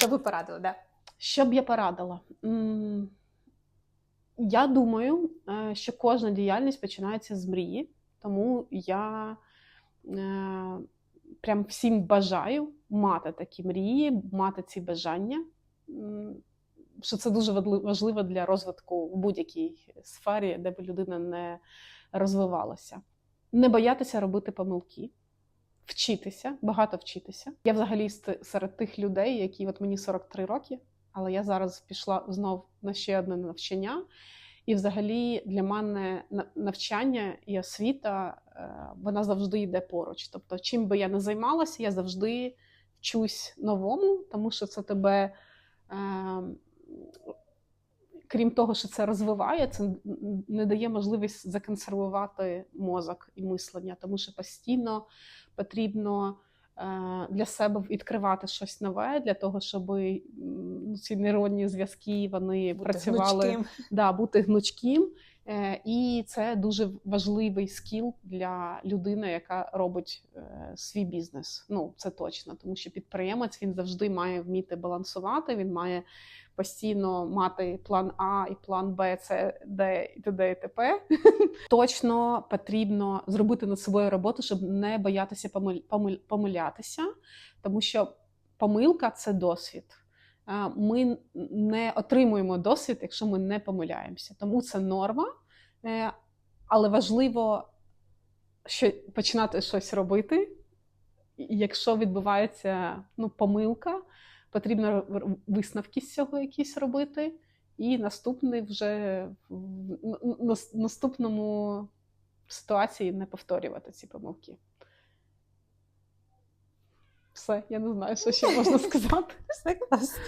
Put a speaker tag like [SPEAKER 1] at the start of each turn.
[SPEAKER 1] Що ви порадили, да?
[SPEAKER 2] Що б я порадила? Я думаю, е, що кожна діяльність починається з мрії, тому я е, прям всім бажаю мати такі мрії, мати ці бажання. Що це дуже важливо для розвитку в будь-якій сфері, де б людина не розвивалася. Не боятися робити помилки, вчитися, багато вчитися. Я взагалі серед тих людей, які от мені 43 роки, але я зараз пішла знов на ще одне навчання. І, взагалі, для мене навчання і освіта е, вона завжди йде поруч. Тобто, чим би я не займалася, я завжди вчусь новому, тому що це тебе, е, крім того, що це розвиває, це не дає можливість законсервувати мозок і мислення, тому що постійно потрібно е, для себе відкривати щось нове, для того, щоб ну, ці нейронні зв'язки вони
[SPEAKER 1] Бути
[SPEAKER 2] працювали
[SPEAKER 1] гнучким.
[SPEAKER 2] да, бути гнучким. Е, І це дуже важливий скіл для людини, яка робить е, свій бізнес. Ну це точно, тому що підприємець він завжди має вміти балансувати. Він має постійно мати план А і план Б, С, Д і т.д. і т.п. Точно потрібно зробити над собою роботу, щоб не боятися помиль- помилятися, тому що помилка це досвід. Е, Ми не отримуємо досвід, якщо ми не помиляємося. Тому це норма, але важливо що починати щось робити. Якщо відбувається ну, помилка, потрібно висновки з цього якісь робити, і наступний вже в наступному ситуації не повторювати ці помилки. Все, я не знаю, що ще можна сказати.
[SPEAKER 1] Все класно.